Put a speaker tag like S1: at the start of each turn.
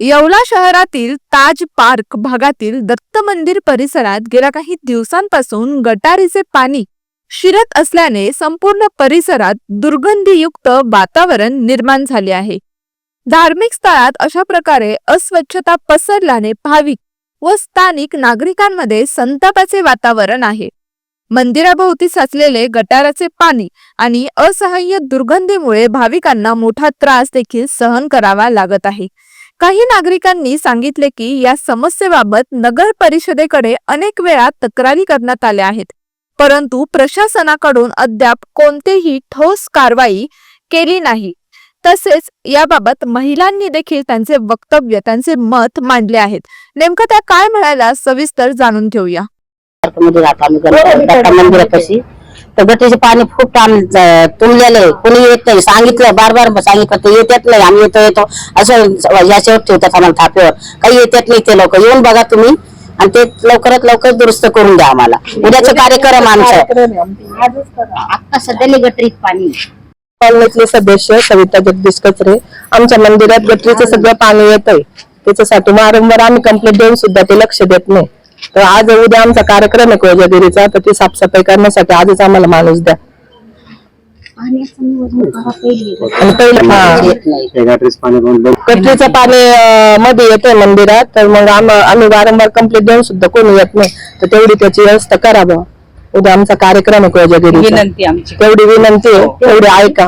S1: येवला शहरातील ताज पार्क भागातील दत्त मंदिर परिसरात गेल्या काही दिवसांपासून गटारीचे पाणी शिरत असल्याने संपूर्ण परिसरात दुर्गंधीयुक्त वातावरण निर्माण झाले आहे. धार्मिक स्थळात अशा प्रकारे अस्वच्छता पसरल्याने भाविक व स्थानिक नागरिकांमध्ये संतापाचे वातावरण आहे. मंदिराभोवती साचलेले गटाराचे पाणी आणि असह्य दुर्गंधीमुळे भाविकांना मोठा त्रास देखील सहन करावा लागत आहे. काही नागरिकांनी सांगितले की या समस्येबाबत नगर परिषदेकडे अनेक वेळा तक्रारी करण्यात आल्या आहेत. परंतु प्रशासनाकडून अद्याप कोणतेही ठोस कारवाई केली नाही. तसेच याबाबत महिलांनी देखील त्यांचे वक्तव्य त्यांचे मत मांडले आहेत. नेमकं त्या काय म्हणायला सविस्तर जाणून घेऊया.
S2: मंदिरापाशी तर गटीचे पाणी खूप टाइम तुंबलेलं. आहे कोणी येत नाही. सांगितलं बार बार सांगितलं ते येतात नाही. आम्ही येतो येतो. असं याच्यावर ठेवतात आम्हाला थापेवर. काही येतात नाही ते लोक. येऊन बघा तुम्ही. आणि ते लवकरात लवकर दुरुस्त करून द्या आम्हाला. उद्याचा कार्यक्रम आमचा. आता सध्या गटरीत पाणी
S3: कॉलनीतले सदस्य सविता जगदीश कचरे आमच्या मंदिरात गटरीचं सगळं पाणी येतंय. त्याच्यासाठी वारंवार आम्ही कंप्लेंट देऊन सुद्धा ते लक्ष देत नाही. तर आज उद्या आमचा कार्यक्रम आहे कोजागिरीचा तर ती साफसफाई करण्यासाठी आजच आम्हाला माणूस द्या. आणि पहिलं. हा.
S4: गॅटरीज
S3: पाणी अं, मध्ये येतंय मंदिरात तर मग आम- आम्ही वारंवार कंप्लेंट देऊन सुद्धा कोणी येत नाही. तर तेवढी त्याची व्यवस्था करावं उद्या आमचा कार्यक्रम आहे कोजागिरीचा.
S5: विनंती आमची.
S3: तेवढी विनंती आहे तेवढी ऐका.